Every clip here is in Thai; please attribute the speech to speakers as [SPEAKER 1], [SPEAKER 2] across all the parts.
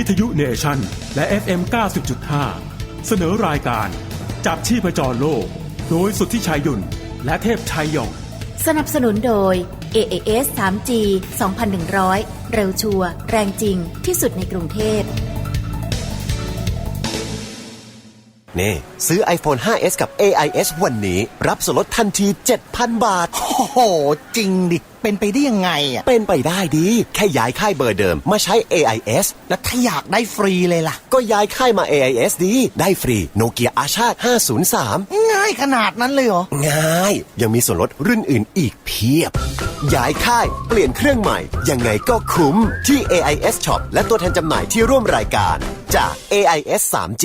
[SPEAKER 1] วิทยุเนชั่นและ FM 90.5 เสนอรายการจับชีพจรโลก โดยสุทธิชัยหยุนและเทพชัยหยง
[SPEAKER 2] สนับสนุนโดย AAS 3G 2100 เร็วชัวร์แรงจริงที่สุดในกรุงเทพ
[SPEAKER 3] นี่ซื้อ iPhone 5s กับ AIS วันนี้ รับส่วนลดทันที 7,000 บาท
[SPEAKER 4] โอ้โห จริงดิ เป็นไปได้ยังไงอะ
[SPEAKER 3] เป็นไปได้ดี แค่ย้ายค่ายเบอร์เดิมมาใช้ AIS
[SPEAKER 4] แล้วถ้าอยากได้ฟรีเลยล่ะ
[SPEAKER 3] ก็ย้ายค่ายมา AIS ดี ได้ฟรีโนเกียอาชาติ503
[SPEAKER 4] ง่ายขนาดนั้นเลยเหรอ
[SPEAKER 3] ง่าย ยังมีส่วนลดรุ่นอื่นอีกเพียบ ย้ายค่าย เปลี่ยนเครื่องใหม่ ยังไงก็คุ้มที่ AIS Shop และตัวแทนจำหน่ายที่ร่วมรายการ จาก AIS 3G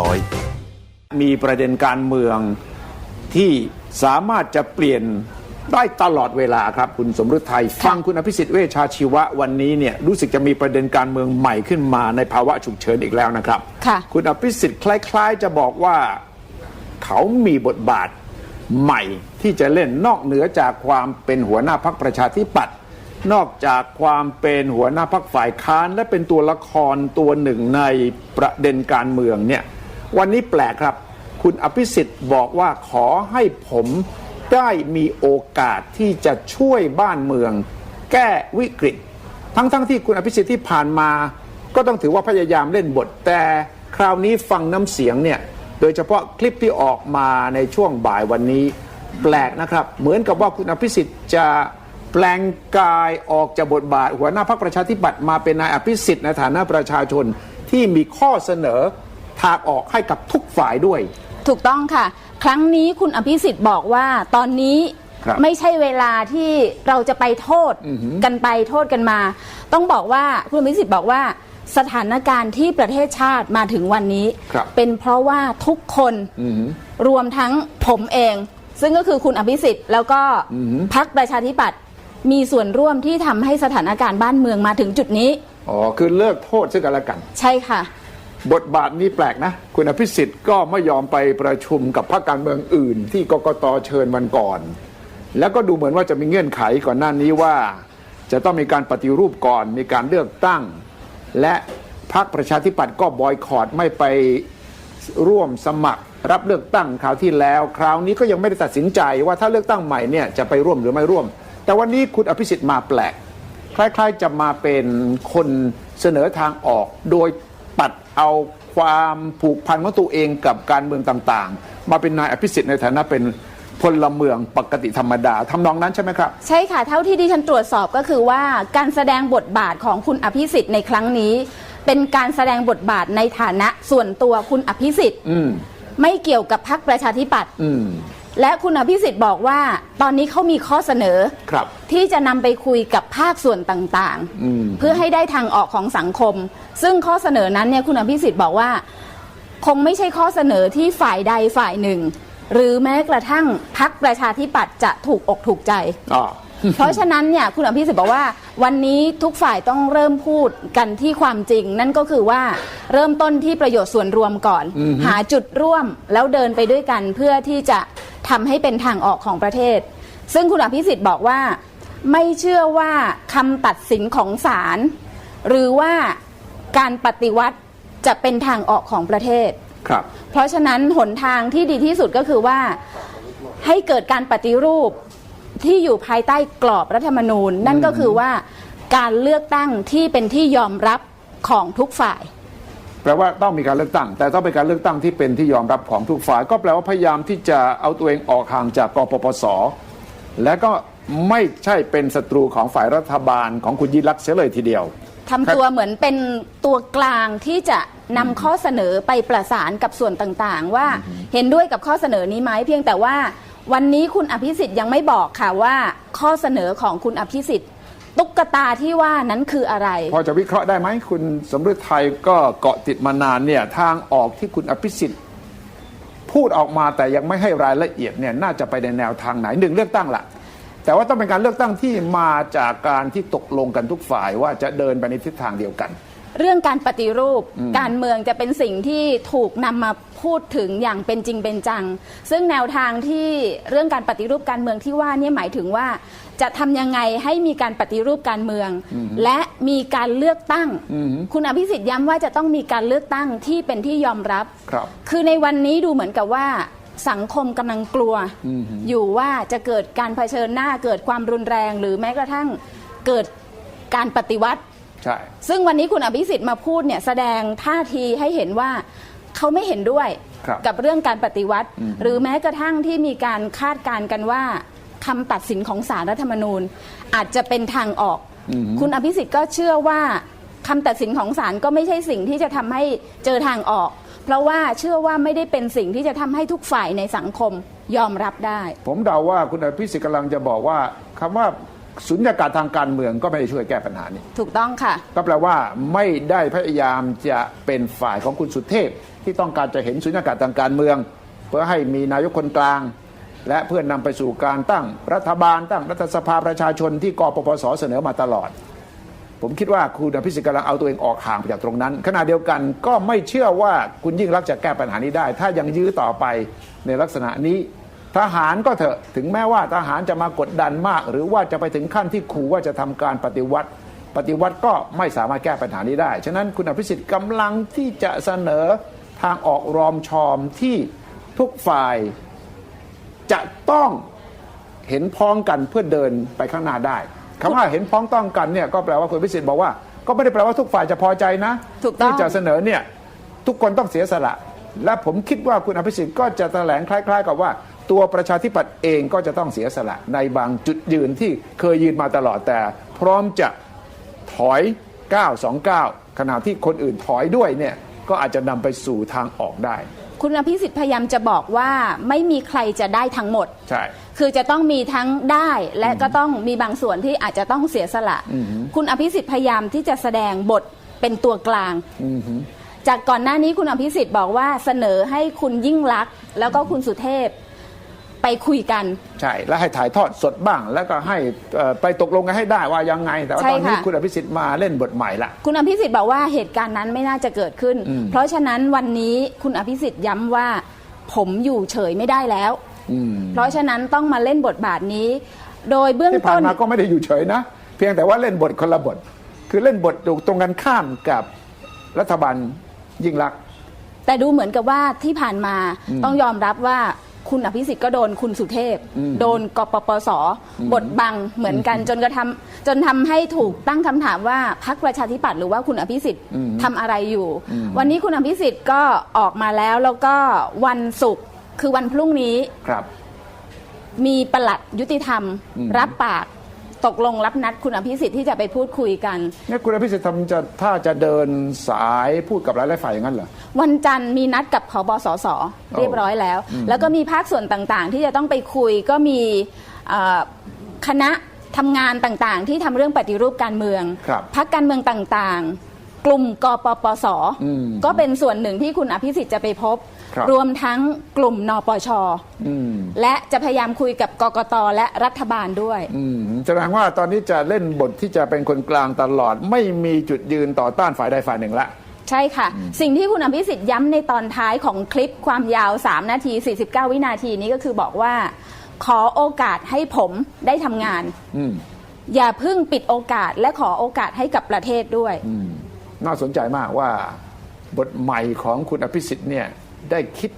[SPEAKER 3] 2100
[SPEAKER 5] มีประเด็นการเมืองที่สามารถจะเปลี่ยนได้ตลอดเวลาครับ คุณสมฤทัยฟังคุณอภิสิทธิ์เวชชาชีวะวันนี้เนี่ยรู้สึกจะมีประเด็นการเมืองใหม่ขึ้นมาในภาวะฉุกเฉินอีกแล้วนะครับ
[SPEAKER 6] ค่ะ
[SPEAKER 5] คุณอภิสิทธิ์คล้าย ๆ จะบอกว่า เขามีบทบาทใหม่ที่จะเล่นนอกเหนือจากความเป็นหัวหน้าพักประชาธิปัตย์นอกจากความเป็นหัวหน้าพักฝ่ายค้าน และเป็นตัวละครตัวหนึ่งในประเด็นการเมืองเนี่ยวันนี้แปลกครับ คุณอภิสิทธิ์บอกว่าขอให้ผมได้มีโอกาสที่จะช่วยบ้านเมือง แก้วิกฤต ทั้งๆทที่คุณอภิสิทธิ์ที่ผ่านมา ก็ต้องถือว่าพยายามเล่นบทแต่คราวนี้ฟังน้ำเสียงเนี่ย โดยเฉพาะคลิปที่ออกมาในช่วงบ่ายวันนี้ แปลกนะครับ เหมือนกับว่าคุณอภิสิทธิ์จะแปลงกายออกจากบทบาท หัวหน้าพรรคประชาธิปัตย์มาเป็นนายอภิสิทธิ์ในฐานะประชาชนที่มีข้อเสนอทางออกให้กับทุกฝ่ายด้วย
[SPEAKER 6] ถูกต้องค่ะ ครั้งนี้คุณอภิสิทธิ์บอกว่าตอนนี้
[SPEAKER 5] ครับ
[SPEAKER 6] ไม่ใช่เวลาที่เราจะไปโทษกันไปโทษกันมา ต้องบอกว่าคุณอภิสิทธิ์บอกว่า สถานการณ์ที่ประเทศชาติมาถึงวันนี้
[SPEAKER 5] ครับ
[SPEAKER 6] เป็นเพราะว่าทุกคนรวมทั้งผมเอง ซึ่งก็คือคุณอภิสิทธิ์แล้วก็พักประชาธิปัตย์มีส่วนร่วมที่ทำให้สถานการณ์บ้านเมืองมาถึงจุดนี้
[SPEAKER 5] อ๋อคือเลิกโทษซึ่งกันและกัน
[SPEAKER 6] ใช่ค่ะ
[SPEAKER 5] บทบาทนี้แปลกนะ คุณอภิสิทธิ์ก็ไม่ยอมไปประชุมกับพรรคการเมืองอื่น ที่กกตเชิญวันก่อน แล้วก็ดูเหมือนว่าจะมีเงื่อนไขก่อนหน้านี้ว่า จะต้องมีการปฏิรูปก่อนมีการเลือกตั้ง และพรรคประชาธิปัตย์ก็บอยคอรดไม่ไปร่วมสมัคร รับเลือกตั้งคราวที่แล้ว คราวนี้ก็ยังไม่ได้ตัดสินใจว่าถ้าเลือกตั้งใหม่เนี่ยจะไปร่วมหรือไม่ร่วม แต่วันนี้คุณอภิสิทธิ์มาแปลก คล้ายๆจะมาเป็นคนเสนอทางออก โดยตัดเอาความผูกพันของตัวเองกับการเมืองต่างๆ มาเป็นนายอภิสิทธิ์ในฐานะเป็น พลเมืองปกติธรรมดาทำนองนั้นใช่ไหมครับ
[SPEAKER 6] ใช่ค่ะ เท่าที่ดิฉันตรวจสอบก็คือว่าการแสดงบทบาทของคุณอภิสิทธิ์ในครั้งนี้ เป็นการแสดงบทบาทในฐานะส่วนตัวคุณอภิสิทธิ์
[SPEAKER 5] อืม
[SPEAKER 6] ไม่เกี่ยวกับพรรคประชาธิปัตย์
[SPEAKER 5] อืม
[SPEAKER 6] และคุณอภิสิทธิ์บอกว่า ตอนนี้เขามีข้อเสนอ
[SPEAKER 5] ครับ
[SPEAKER 6] ที่จะนำไปคุยกับภาคส่วนต่าง
[SPEAKER 5] อืม
[SPEAKER 6] ๆ เพื่อให้ได้ทางออกของสังคม ซึ่งข้อเสนอนั้นเนี่ยคุณอภิสิทธิ์บอกว่า คงไม่ใช่ข้อเสนอที่ฝ่ายใดฝ่ายหนึ่ง หรือแม้กระทั่งพรรคประชาธิปัตย์จะถูกอกถูกใจ
[SPEAKER 5] อ๋อ
[SPEAKER 6] เพราะฉะนั้นเนี่ยคุณอภิสิทธิ์บอกว่า วันนี้ทุกฝ่ายต้องเริ่มพูดกันที่ความจริง นั่นก็คือว่าเริ่มต้นที่ประโยชน์ส่วนรวมก่อน หาจุดร่วมแล้วเดินไปด้วยกันเพื่อที่จะทำให้เป็นทางออกของประเทศ ซึ่งคุณอภิสิทธิ์บอกว่า ไม่เชื่อว่าคำตัดสินของศาลหรือว่าการปฏิวัติจะเป็นทางออกของประเทศ
[SPEAKER 5] ครับ
[SPEAKER 6] เพราะฉะนั้นหนทางที่ดีที่สุดก็คือว่าให้เกิดการปฏิรูปที่อยู่ภายใต้กรอบรัฐธรรมนูญ นั่นก็คือว่าการเลือกตั้งที่เป็นที่ยอมรับของทุกฝ่าย
[SPEAKER 5] แปลว่าต้องมีการเลือกตั้ง แต่ต้องเป็นการเลือกตั้งที่เป็นที่ยอมรับของทุกฝ่าย ก็แปลว่าพยายามที่จะเอาตัวเองออกห่างจากกปปส และก็ไม่ใช่เป็นศัตรูของฝ่ายรัฐบาลของคุณยิ่งรักษณ์เสียเลยทีเดียว
[SPEAKER 6] ทำตัวเหมือนเป็นตัวกลางที่จะนำข้อเสนอไปประสานกับส่วนต่างๆ ว่าเห็นด้วยกับข้อเสนอนี้ไหมเพียงแต่ว่า วันนี้คุณอภิสิทธิ์ยังไม่บอกค่ะว่าข้อเสนอของคุณอภิสิทธิ์ตุ๊กตาที่ว่านั้นคืออะไร
[SPEAKER 5] พอจะวิเคราะห์ได้ไหมคุณสมฤทธิ์ไทยก็เกาะติดมานานเนี่ยทางออกที่คุณอภิสิทธิ์พูดออกมาแต่ยังไม่ให้รายละเอียดเนี่ยน่าจะไปในแนวทางไหนหนึ่งเลือกตั้งละ แต่ว่าต้องเป็นการเลือกตั้งที่มาจากการที่ตกลงกันทุกฝ่ายว่าจะเดินไปในทิศทางเดียวกัน
[SPEAKER 6] เรื่องการปฏิรูปการเมืองจะเป็นสิ่งที่ถูกนำมาพูดถึงอย่างเป็นจริงเป็นจัง ซึ่งแนวทางที่เรื่องการปฏิรูปการเมืองที่ว่าเนี่ยหมายถึงว่าจะทำยังไงให้มีการปฏิรูปการเมือง และมีการเลือกตั้ง คุณอภิสิทธิ์ย้ำว่าจะต้องมีการเลือกตั้งที่เป็นที่ยอมรับ
[SPEAKER 5] ครับ
[SPEAKER 6] คือในวันนี้ดูเหมือนกับว่า สังคมกำลังกลัว อยู่ว่าจะเกิดการเผชิญหน้าเกิดความรุนแรง หรือแม้กระทั่งเกิดการปฏิวัติ
[SPEAKER 5] ใช่
[SPEAKER 6] ซึ่งวันนี้คุณอภิสิทธิ์มาพูดเนี่ยแสดงท่าทีให้เห็นว่าเขาไม่เห็นด้วย
[SPEAKER 5] ครับ
[SPEAKER 6] กับเรื่องการปฏิวัติ หรือแม้กระทั่งที่มีการคาดการณ์กันว่าคำตัดสินของสารรัฐธรรมนูญ อาจจะเป็นทางออก คุณอภิสิทธิ์ก็เชื่อว่าคำตัดสินของศาลก็ไม่ใช่สิ่งที่จะทำให้เจอทางออก เพราะว่าเชื่อว่าไม่ได้เป็นสิ่งที่จะทำให้ทุกฝ่ายในสังคมยอมรับได้
[SPEAKER 5] ผมเดาว่าคุณอภิสิทธิ์กำลังจะบอกว่าคำว่าสุญญากาศทางการเมืองก็ไม่ได้ช่วยแก้ปัญหานี้
[SPEAKER 6] ถูกต้องค่ะ
[SPEAKER 5] ก็แปลว่าไม่ได้พยายามจะเป็นฝ่ายของคุณสุเทพ ที่ต้องการจะเห็นสุญญากาศทางการเมือง เพื่อให้มีนายกคนกลาง และเพื่อนนำไปสู่การตั้งรัฐบาลตั้งรัฐสภาประชาชนที่กปปสเสนอมาตลอด ผมคิดว่าคุณอภิสิทธิ์กำลังเอาตัวเองออกห่างไปจากตรงนั้น ขณะเดียวกันก็ไม่เชื่อว่าคุณยิ่งรักจะแก้ปัญหานี้ได้ ถ้ายังยื้อต่อไปในลักษณะนี้ ทหารก็เถอะถึงแม้ว่าทหารจะมากดดันมาก หรือว่าจะไปถึงขั้นที่ขู่ว่าจะทำการปฏิวัติ ปฏิวัติก็ไม่สามารถแก้ปัญหานี้ได้ ฉะนั้นคุณอภิสิทธิ์กำลังที่จะเสนอทางออกรอมชอมที่ทุกฝ่ายจะต้องเห็นพ้องกันเพื่อเดินไปข้างหน้าได้ คำว่าเห็นพ้องต้องกันเนี่ยก็แปลว่าคุณพิสิทธิ์บอกว่า ก็ไม่ได้แปลว่าทุกฝ่ายจะพอใจนะ
[SPEAKER 6] ถูกต้อง
[SPEAKER 5] ที่จะเสนอเนี่ยทุกคนต้องเสียสละ และผมคิดว่าคุณอภิสิทธิ์ก็จะแถลงคล้าย ๆ กับว่า ตัวประชาธิปัตย์เองก็จะต้องเสียสละในบางจุดยืนที่เคยยืนมาตลอดแต่ พร้อมจะถอย 929 ขณะที่คนอื่นถอยด้วยเนี่ยก็อาจจะนำไปสู่ทางออกได้
[SPEAKER 6] คุณอภิสิทธิ์พยายามจะบอกว่าไม่มีใครจะได้ทั้งหมด
[SPEAKER 5] ใช่
[SPEAKER 6] คือจะต้องมีทั้งได้และก็ต้องมีบางส่วนที่อาจจะต้องเสียสละคุณอภิสิทธิ์พยายามที่จะแสดงบทเป็นตัวกลางจากก่อนหน้านี้คุณอภิสิทธิ์บอกว่าเสนอให้คุณยิ่งลักษณ์แล้วก็คุณสุเทพ ไปคุยกัน
[SPEAKER 5] ใช่ แล้วให้ถ่ายทอดสดบ้าง แล้วก็ให้เอ่อไปตกลงกันให้ได้ว่ายังไง แต่ว่า
[SPEAKER 6] ใช่
[SPEAKER 5] ตอนนี้
[SPEAKER 6] ค่ะ
[SPEAKER 5] คุณอภิสิทธิ์มาเล่นบทใหม่ละ
[SPEAKER 6] คุณอภิสิทธิ์บอกว่าเหตุการณ์นั้นไม่น่าจะเกิดขึ้นเพราะฉะนั้นวันนี้คุณอภิสิทธิ์ย้ำว่า ผมอยู่เฉยไม่ได้แล้วเพราะฉะนั้นต้องมาเล่นบทบาทนี้ โดยเบื้อง
[SPEAKER 5] ที่ผ่า
[SPEAKER 6] ต้
[SPEAKER 5] น
[SPEAKER 6] น
[SPEAKER 5] มาก็ไม่ได้อยู่เฉยนะ เพียงแต่ว่าเล่นบทคนละบท คือเล่นบทตรงกันข้ามกับรัฐบาลยิ่งรักษณ์
[SPEAKER 6] แต่ดูเหมือนกับว่าที่ผ่านมาต้องยอมรับว่า คุณอภิสิทธิ์ก็โดนคุณสุเทพ โดนกปปสบทบังเหมือนกันจนกระทำจนทำให้ถูกตั้งคำถามว่าพรรคประชาธิปัตย์หรือว่าคุณอภิสิทธิ์ทำอะไรอยู่ วันนี้คุณอภิสิทธิ์ก็ออกมาแล้วแล้วก็วันศุกร์คือวันพรุ่งนี้
[SPEAKER 5] ครับ
[SPEAKER 6] มีปลัดยุติธรรม รับปาก ตกลงรับนัดคุณอภิสิทธิ์ที่จะไปพูดคุยกัน
[SPEAKER 5] นี่คุณอภิสิทธิ์ทำจะถ้าจะเดินสายพูดกับหลายๆฝ่ายอย่างนั้นเหรอ
[SPEAKER 6] วันจันทร์มีนัดกับพบสสเรียบร้อยแล้ว แล้วก็มีภาคส่วนต่างๆ ที่จะต้องไปคุยก็มีเอ่อคณะทำงานต่างๆ ที่ทำเรื่องปฏิรูปการเมือง
[SPEAKER 5] ครับ
[SPEAKER 6] พักการเมืองต่างๆ กลุ่มกปปส
[SPEAKER 5] อืม
[SPEAKER 6] ก็เป็นส่วนหนึ่งที่คุณอภิสิทธิ์จะไปพบ
[SPEAKER 5] ค รับ
[SPEAKER 6] รวมทั้งกลุ่มนปช
[SPEAKER 5] อืม
[SPEAKER 6] และจะพยายามคุยกับกกตและรัฐบาลด้วย
[SPEAKER 5] อืมแสดงว่าตอนนี้จะเล่นบทที่จะเป็นคนกลางตลอด ไม่มีจุดยืนต่อต้านฝ่ายใดฝ่ายหนึ่งละ
[SPEAKER 6] ใช่ค่ะ สิ่งที่คุณอภิสิทธิ์ย้ำในตอนท้ายของคลิปความยาว 3 นาที 49 วินาทีนี้ก็คือบอกว่า ขอโอกาสให้ผมได้ทำงาน
[SPEAKER 5] อืม
[SPEAKER 6] อย่าเพิ่งปิดโอกาสและขอโอกาสให้กับประเทศด้วย
[SPEAKER 5] น่าสนใจมากว่าบทใหม่ของคุณอภิสิทธิ์เนี่ย ได้คิด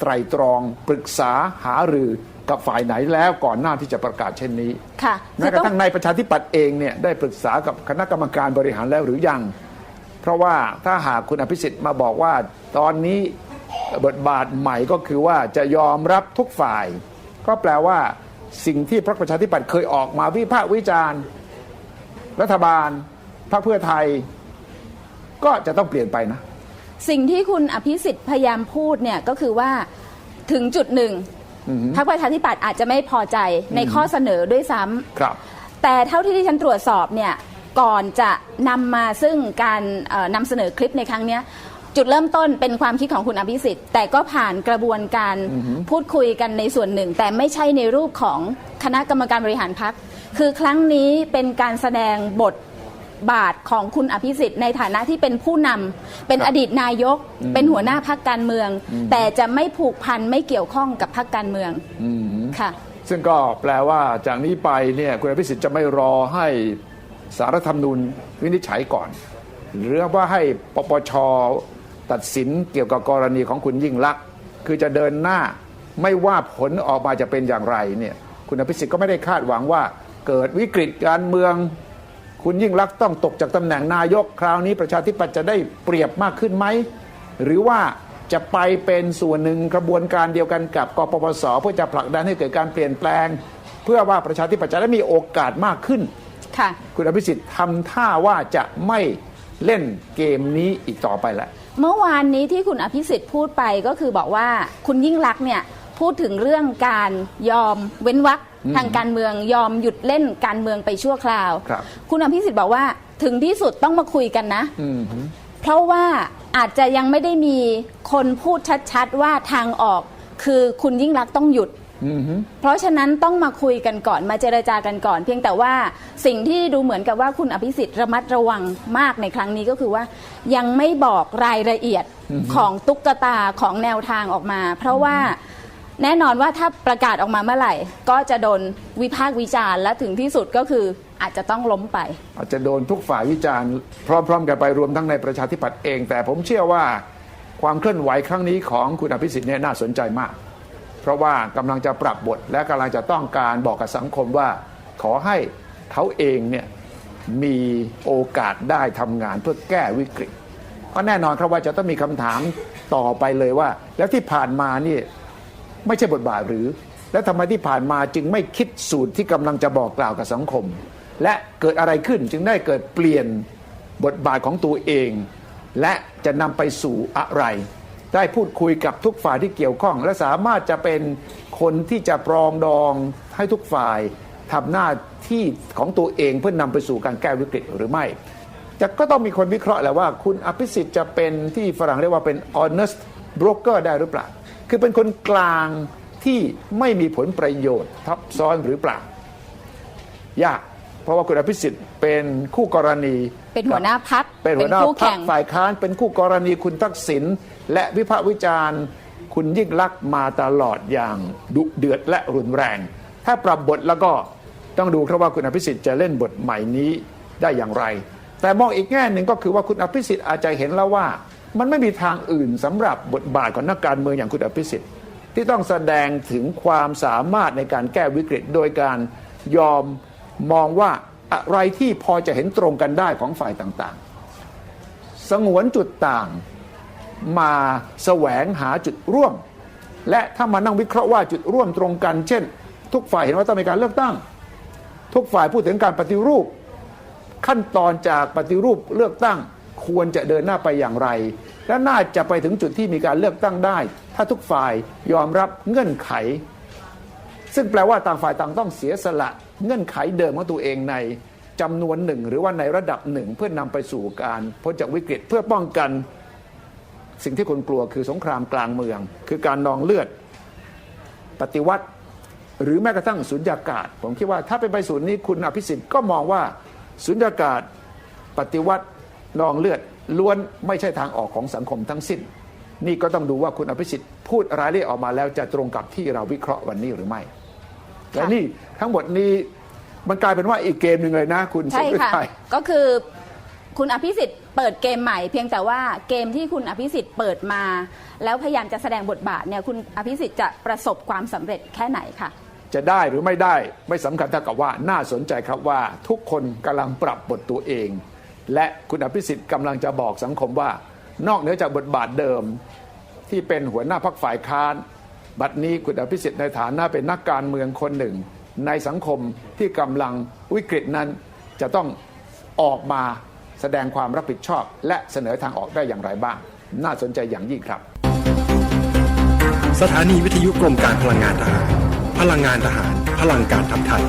[SPEAKER 5] ไตรตรองปรึกษาหารือกับฝ่ายไหนแล้วก่อนหน้าที่จะประกาศเช่นนี้
[SPEAKER 6] ค่ะ
[SPEAKER 5] แม้กระทั่งในประชาธิปัตย์เองเนี่ยได้ปรึกษากับคณะกรรมการบริหารแล้วหรือยัง เพราะว่าถ้าหากคุณอภิสิทธิ์มาบอกว่า ตอนนี้บทบาทใหม่ก็คือว่าจะยอมรับทุกฝ่าย ก็แปลว่าสิ่งที่พรรคประชาธิปัตย์เคยออกมาวิพากษ์วิจารณ์ รัฐบาลพรรคเพื่อไทย ก็จะต้องเปลี่ยนไปนะ
[SPEAKER 6] สิ่งที่คุณอภิสิทธิ์พยายามพูดเนี่ยก็คือว่าถึงจุดหนึ่งพรรคประชาธิปัตย์อาจจะไม่พอใจในข้อเสนอด้วยซ้ำ
[SPEAKER 5] ครับ
[SPEAKER 6] แต่เท่าที่ที่ฉันตรวจสอบเนี่ยก่อนจะนำมาซึ่งการเอ่อนำเสนอคลิปในครั้งเนี้ยจุดเริ่มต้นเป็นความคิดของคุณอภิสิทธิ์ แต่ก็ผ่านกระบวนการพูดคุยกันในส่วนหนึ่ง แต่ไม่ใช่ในรูปของคณะกรรมการบริหารพักคือครั้งนี้เป็นการแสดงบท บาทของคุณอภิสิทธิ์ในฐานะที่เป็นผู้นำเป็น
[SPEAKER 5] ครับ
[SPEAKER 6] อดีตนายก เป็นหัวหน้าพักการเมือง แต่จะไม่ผูกพันไม่เกี่ยวข้องกับพักการเมือง
[SPEAKER 5] อืม
[SPEAKER 6] ค่ะ
[SPEAKER 5] ซึ่งก็แปลว่าจากนี้ไปเนี่ยคุณอภิสิทธิ์จะไม่รอให้สารรัฐธรรมนูญวินิจฉัยก่อน หรือว่าให้ปปชตัดสินเกี่ยวกับกรณีของคุณยิ่งลักษณ์คือจะเดินหน้าไม่ว่าผลออกมาจะเป็นอย่างไรเนี่ยคุณอภิสิทธิ์ก็ไม่ได้คาดหวังว่าเกิดวิกฤตการเมือง คุณยิ่งลักษณ์ต้องตกจากตำแหน่งนายกคราวนี้ประชาธิปัตย์จะได้เปรียบมากขึ้นไหม หรือว่าจะไปเป็นส่วนหนึ่งกระบวนการเดียวกันกับกปปสเพื่อจะผลักดันให้เกิดการเปลี่ยนแปลง เพื่อว่าประชาธิปัตย์จะได้มีโอกาสมากขึ้น
[SPEAKER 6] ค่ะ
[SPEAKER 5] คุณอภิสิทธิ์ทำท่าว่าจะไม่เล่นเกมนี้อีกต่อไปแล้ว
[SPEAKER 6] เมื่อวานนี้ที่คุณอภิสิทธิ์พูดไปก็คือบอกว่าคุณยิ่งรักษณ์เนี่ยพูดถึงเรื่องการยอมเว้นวรรค ทางการเมืองยอมหยุดเล่นการเมืองไปชั่วคราว
[SPEAKER 5] ครับ
[SPEAKER 6] ณอภิสิทธิ์บอกว่าถึงที่สุดต้องมาคุยกันนะ
[SPEAKER 5] อืม
[SPEAKER 6] เพราะว่าอาจจะยังไม่ได้มีคนพูดชัดๆว่าทางออกคือคุณยิ่งรักษณ์ต้องหยุด
[SPEAKER 5] อืม
[SPEAKER 6] เพราะฉะนั้นต้องมาคุยกันก่อนมาเจรจากันก่อน เพียงแต่ว่าสิ่งที่ดูเหมือนกับว่าคุณอภิสิทธิ์ระมัดระวังมากในครั้งนี้ก็คือว่า ยังไม่บอกรายละเอียดของตุ๊กตาของแนวทางออกมา เพราะว่า แน่นอนว่าถ้าประกาศออกมาเมื่อไหร่ ก็จะโดนวิพากษ์วิจารณ์และถึงที่สุดก็คืออาจจะต้องล้มไป
[SPEAKER 5] อาจจะโดนทุกฝ่ายวิจารณ์พร้อม ๆ กันไปรวมทั้งในประชาธิปัตย์เอง แต่ผมเชื่อว่าความเคลื่อนไหวครั้งนี้ของคุณอภิสิทธิ์เนี่ยน่าสนใจมาก เพราะว่ากำลังจะปรับบทและกำลังจะต้องการบอกกับสังคมว่า ขอให้เขาเองเนี่ยมีโอกาสได้ทำงานเพื่อแก้วิกฤต ก็แน่นอนครับว่าจะต้องมีคำถามต่อไปเลยว่า แล้วที่ผ่านมานี่ ไม่ใช่บทบาทหรือ และทำไมที่ผ่านมาจึงไม่คิดสูตรที่กำลังจะบอกกล่าวกับสังคม และเกิดอะไรขึ้นจึงได้เกิดเปลี่ยนบทบาทของตัวเอง และจะนำไปสู่อะไร ได้พูดคุยกับทุกฝ่ายที่เกี่ยวข้อง และสามารถจะเป็นคนที่จะปรองดองให้ทุกฝ่ายทำหน้าที่ของตัวเองเพื่อนำไปสู่การแก้วิกฤตหรือไม่แต่ก็ต้องมีคนวิเคราะห์แหละว่า คุณอภิสิทธิ์จะเป็นที่ฝรั่งเรียกว่าเป็น honest broker ได้หรือเปล่า คือเป็นคนกลางที่ไม่มีผลประโยชน์ทับซ้อนหรือเปล่ายากเพราะว่าคุณอภิสิทธิ์เป็นคู่กรณี
[SPEAKER 6] เป็นหัวหน้าพัก
[SPEAKER 5] เป็นหัวหน้า
[SPEAKER 6] คู่
[SPEAKER 5] พรร
[SPEAKER 6] แข่
[SPEAKER 5] ค
[SPEAKER 6] ง
[SPEAKER 5] ฝ่ายค้านเป็นคู่กรณีคุณทักษิณและวิพากษ์วิจารณ์ คุณยิ่งลักษณ์มาตลอดอย่างดุเดือดและรุนแรง ถ้าปรับบทแล้วก็ต้องดูครับว่าคุณอภิสิทธิ์จะเล่นบทใหม่นี้ได้อย่างไร แต่มองอีกแง่หนึ่งก็คือว่าคุณอภิสิทธิ์อาจจะเห็นแล้วว่า มันไม่มีทางอื่นสำหรับบทบาทของนักการเมืองอย่างคุณอภิสิทธิ์ที่ต้องแสดงถึงความสามารถในการแก้วิกฤต โดยการยอมมองว่าอะไรที่พอจะเห็นตรงกันได้ของฝ่ายต่างๆ สงวนจุดต่างมาแสวงหาจุดร่วม และถ้ามานั่งวิเคราะห์ว่าจุดร่วมตรงกัน เช่น ทุกฝ่ายเห็นว่าต้องมีการเลือกตั้ง ทุกฝ่ายพูดถึงการปฏิรูป ขั้นตอนจากปฏิรูปเลือกตั้ง ควรจะเดินหน้าไปอย่างไร และน่าจะไปถึงจุดที่มีการเลือกตั้งได้ ถ้าทุกฝ่ายยอมรับเงื่อนไข ซึ่งแปลว่าต่างฝ่ายต่างต้องเสียสละ เงื่อนไขเดิมของตัวเองในจำนวนหนึ่งหรือว่าในระดับหนึ่งเพื่อนำไปสู่การพ้นจากวิกฤตเพื่อป้องกัน สิ่งที่คนกลัวคือสงครามกลางเมือง คือการนองเลือด ปฏิวัติ หรือแม้กระทั่งสุญญากาศ ผมคิดว่าถ้าเป็นไปสู่นี้คุณอภิสิทธิ์ก็มองว่าสุญญากาศปฏิวัติ นองเลือดล้วนไม่ใช่ทางออกของสังคมทั้งสิ้น นี่ก็ต้องดูว่าคุณอภิสิทธิ์พูดรายละเอียดออกมาแล้วจะตรงกับที่เราวิเคราะห์วันนี้หรือไม่และนี่ทั้งหมดนี้มันกลายเป็นว่าอีกเกมหนึ่งเลยนะ คุณ
[SPEAKER 6] ใช่
[SPEAKER 5] สุริ
[SPEAKER 6] ค่ะ
[SPEAKER 5] ชัย
[SPEAKER 6] ก็คือคุณอภิสิทธิ์เปิดเกมใหม่เพียงแต่ว่าเกมที่คุณอภิสิทธิ์เปิดมา แล้วพยายามจะแสดงบทบาทเนี่ยคุณอภิสิทธิ์จะประสบความสำเร็จแค่ไหนค่ะ
[SPEAKER 5] จะได้หรือไม่ได้ไม่สำคัญเท่ากับว่าน่าสนใจครับว่าทุกคนกำลังปรับบทตัวเอง และคุณอภิสิทธิ์กำลังจะบอกสังคมว่า นอกเหนือจากบทบาทเดิมที่เป็นหัวหน้าพักฝ่ายค้าน บัดนี้คุณอภิสิทธิ์ในฐานะเป็นนักการเมืองคนหนึ่ง ในสังคมที่กำลังวิกฤตนั้นจะต้องออกมาแสดงความรับผิดชอบ และเสนอทางออกได้อย่างไรบ้าง น่าสนใจอย่างยิ่งครับ
[SPEAKER 7] สถานีวิทยุกรมการพลังงานทหาร พลังงานทหาร พลังการทำไทย